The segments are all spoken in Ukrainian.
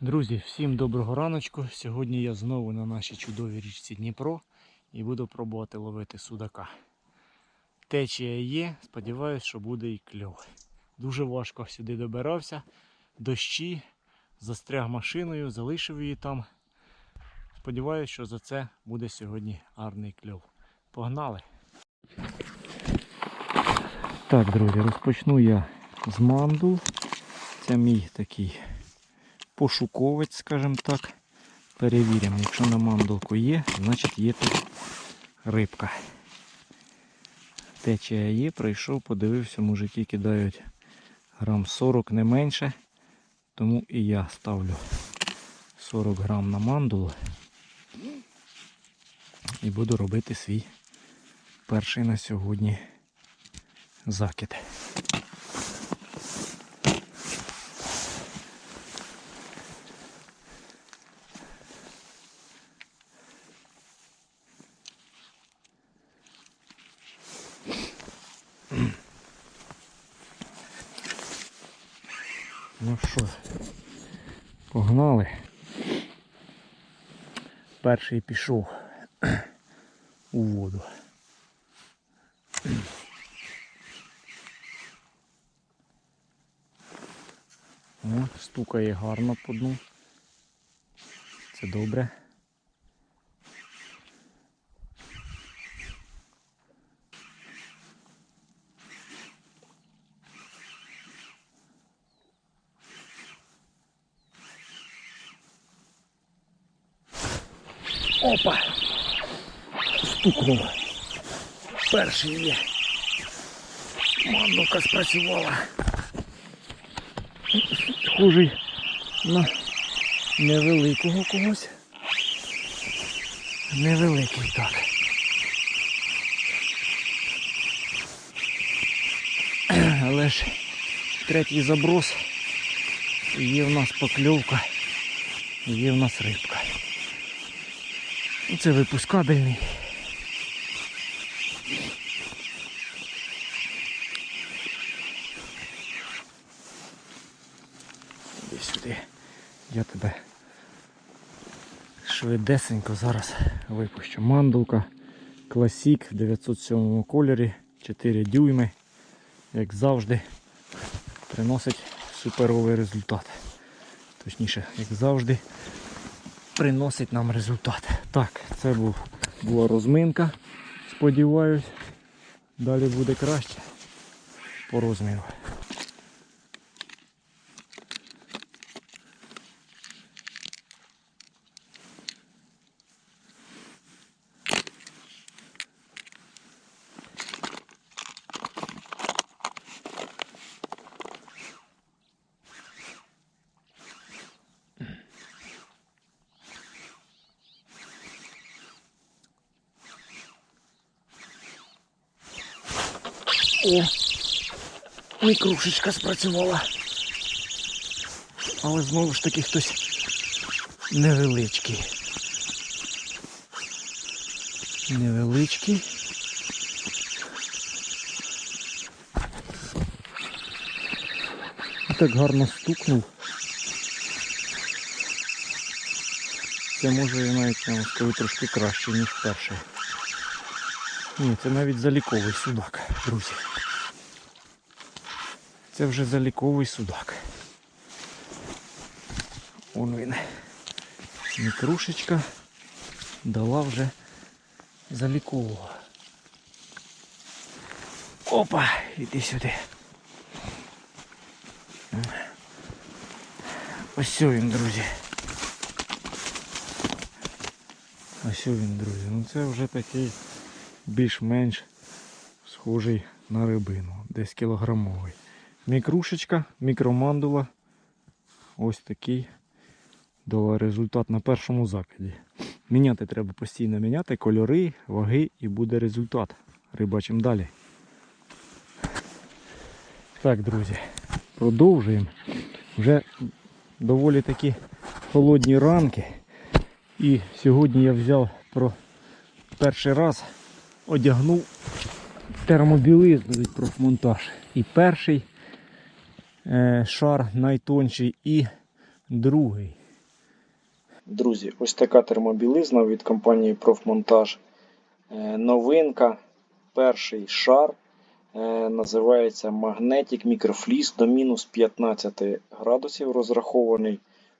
Друзі, всім доброго раночку. Сьогодні я знову на нашій чудовій річці Дніпро і буду пробувати ловити судака. Течія є, сподіваюсь, що буде і кльов. Дуже важко сюди добирався. Дощі, застряг машиною, залишив її там. Сподіваюсь, що за це буде сьогодні гарний кльов. Погнали! Так, друзі, розпочну я з мандул. Це мій такий пошуковець, скажімо так. Перевіримо, якщо на мандулку є, значить є тут рибка. Течія є, прийшов, подивився, мужики кидають грам 40 не менше. Тому і я ставлю 40 грам на мандулу. І буду робити свій перший на сьогодні закид. Ну що, погнали. Перший пішов у воду. О, стукає гарно по дну. Це добре. Опа! Стукнув. Перший є. Мандука спрацювала. Схожий на невеликого когось. Невеликий так. Але ж третій заброс. Є в нас покльовка. Є в нас рибка. Це випускабельний. Іди сюди. Я тебе швидесенько зараз випущу. Мандулка Classic в 907 кольорі, 4 дюйми, як завжди, приносить суперовий результат. Точніше, як завжди, приносить нам результат. Так, це був, була розминка, сподіваюсь. Далі буде краще по розміру. О, мікрушечка спрацювала. Але знову ж таки хтось невеличкий. Невеличкий. І так гарно стукнув. Це може я навіть я вам скажу трошки краще, ніж перший. Ні, це навіть заліковий судак, друзі. Це вже заліковий судак. Он він. Мікрушечка дала вже залікового. Опа, іди сюди. Ось він, друзі. Ось він, друзі. Ну це вже такий більш-менш схожий на рибину, десь кілограмовий. Мікрушечка, мікромандула. Ось такий дала результат на першому закиді. Міняти треба постійно міняти кольори, ваги і буде результат. Рибачимо далі. Так, друзі, продовжуємо. Вже доволі такі холодні ранки. І сьогодні я взяв про перший раз одягнув термобілизну від профмонтаж. І перший шар найтонший, і другий. Друзі, ось така термобілизна від компанії Профмонтаж. Е, Новинка, перший шар. Е, Називається Magnetic Microfleece до мінус 15 градусів розрахований.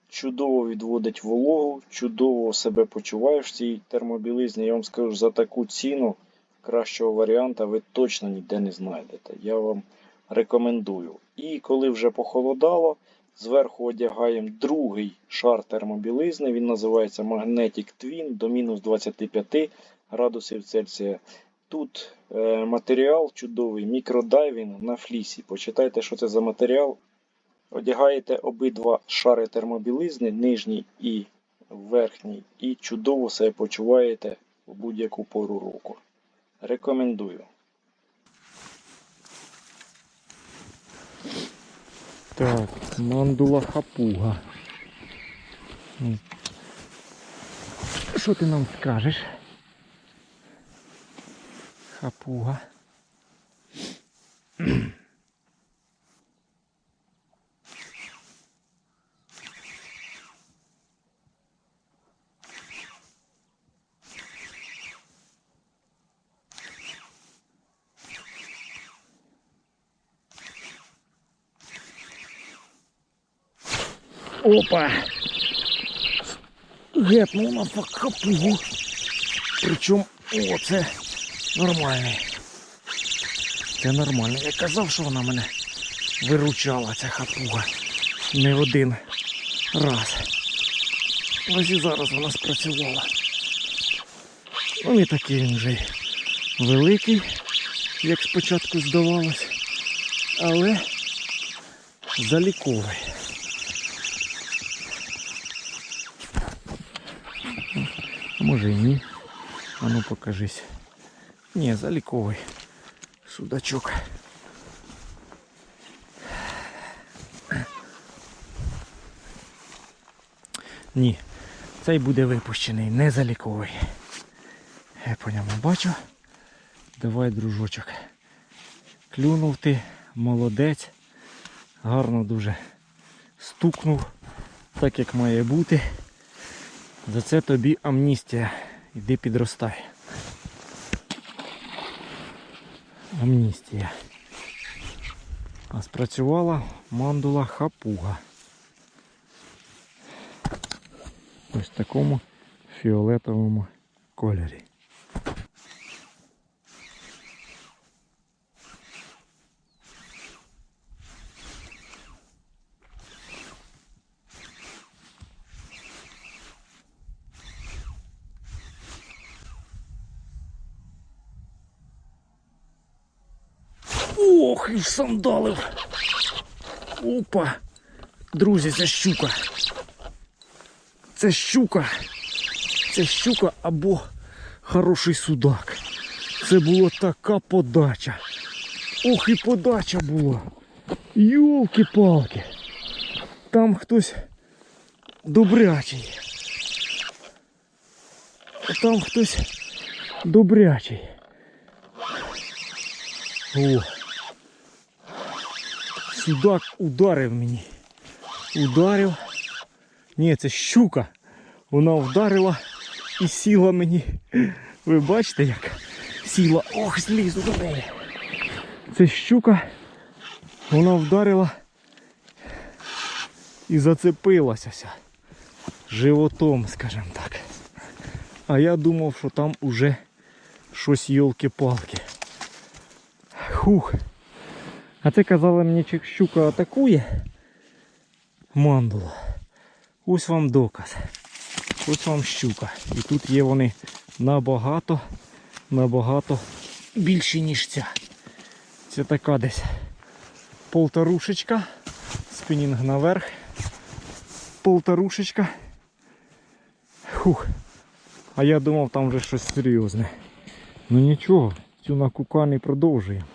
Чудово відводить вологу, чудово себе почуваєш в цій термобілизні. Я вам скажу, за таку ціну кращого варіанта ви точно ніде не знайдете. Я вам рекомендую. І коли вже похолодало, Зверху одягаємо другий шар термобілизни. Він називається Magnetic Twin до мінус 25 градусів Цельсія. Тут е, матеріал чудовий, мікродайвінг на флісі. Почитайте, що це за матеріал. Одягаєте обидва шари термобілизни, нижній і верхній, і чудово себе почуваєте в будь-яку пору року. Рекомендую. Так, мандула хапуга. Що ти нам скажеш? Хапуга. Опа! Гепнув на хапугу. Причому, о, це нормальний. Це нормально. Я казав, що вона мене виручала, ця хапуга. Не один раз. Ось і зараз вона спрацювала. Ну не такий він вже великий, як спочатку здавалось, але заліковий. Може і ні. А ну покажись. Ні, заліковий судачок. Ні, цей буде випущений, не заліковий. Я по ньому бачу. Давай, дружочок. Клюнув ти, молодець. Гарно дуже стукнув, так як має бути. За це тобі амністія. Іди підростай. Амністія. А спрацювала мандула хапуга. Ось в такому фіолетовому кольорі. Ох, і сандалив. Опа. Друзі, це щука. Це щука. Це щука або хороший судак. Це була така подача. Ох і подача була. Йолки-палки. Там хтось добрячий. Там хтось добрячий. О. Судак ударив мені. Ударив. Ні, це щука. Вона вдарила і сіла мені. Ви бачите як? Сіла. Ох, злізу до неї. Це щука. Вона вдарила і зацепилася ся. животом, скажімо так. А я думав, що там уже щось йолки-палки. Хух. А це казали мені, чи щука атакує мандулу. Ось вам доказ. Ось вам щука. І тут є вони набагато, набагато більші, ніж ця. Це така десь полторушечка. Спінінг наверх. Полторушечка. Хух. А я думав там вже щось серйозне. Ну нічого, цю накуканий продовжуємо.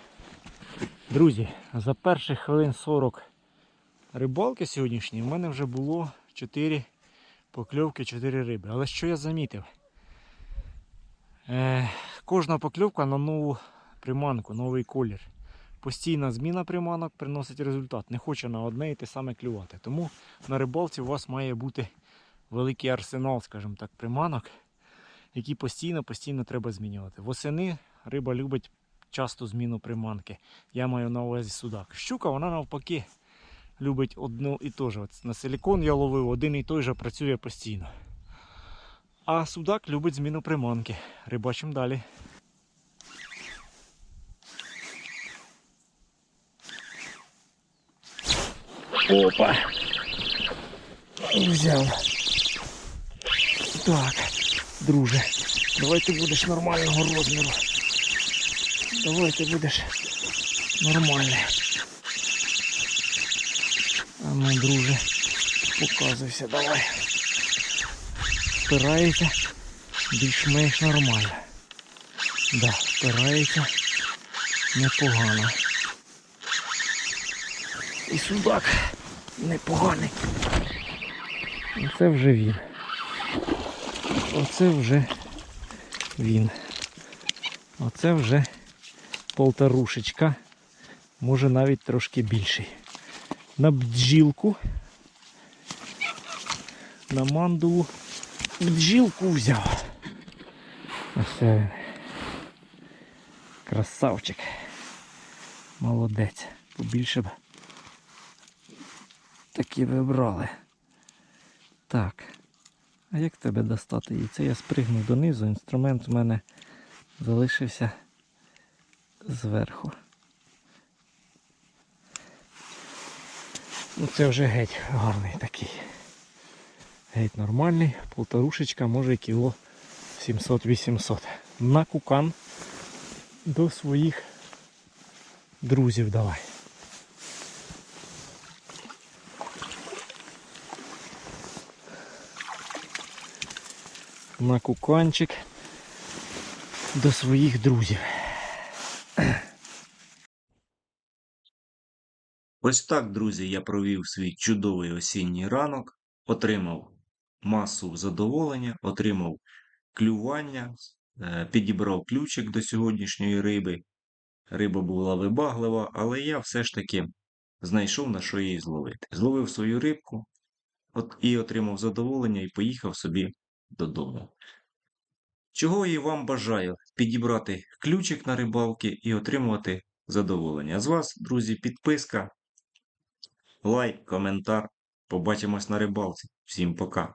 Друзі, за перших хвилин 40 рибалки сьогоднішньої в мене вже було 4 покльовки, 4 риби. Але що я замітив? Е, кожна покльовка на нову приманку, новий колір. Постійна зміна приманок приносить результат. Не хоче на одне і те саме клювати. Тому на рибалці у вас має бути великий арсенал, скажімо так, приманок, які постійно-постійно треба змінювати. Восени риба любить часто зміну приманки. Я маю на увазі судак. Щука, вона навпаки любить одну і ту ж. На силікон я ловив, один і той же працює постійно. А судак любить зміну приманки. Рибачимо далі. Опа. Взяв. Так, друже, давай ти будеш нормального розміру. Давай ти будеш нормальний. А ну, друже, показуйся, давай. Спирається більш-менш нормально. Да, спирається непогано. І судак непоганий. Оце вже він. Оце вже він. Оце вже полторушечка. Може навіть трошки більший. На бджілку. На мандулу бджілку взяв. Оце він. Красавчик. Молодець. Побільше б такі вибрали. Так. А як тебе достати її? Це я спригнув донизу, інструмент у мене залишився зверху. Ну це вже геть гарний такий. Геть нормальний, полторушечка, може кіло 700-800. На кукан до своїх друзів давай. На куканчик до своїх друзів. Ось так, друзі, я провів свій чудовий осінній ранок, отримав масу задоволення, отримав клювання, е, підібрав ключик до сьогоднішньої риби. Риба була вибаглива, але я все ж таки знайшов на що її зловити. Зловив свою рибку і отримав задоволення і поїхав собі додому. Чого і вам бажаю підібрати ключик на рибалки і отримувати задоволення. З вас, друзі, підписка, лайк, коментар. Побачимось на рибалці. Всім пока.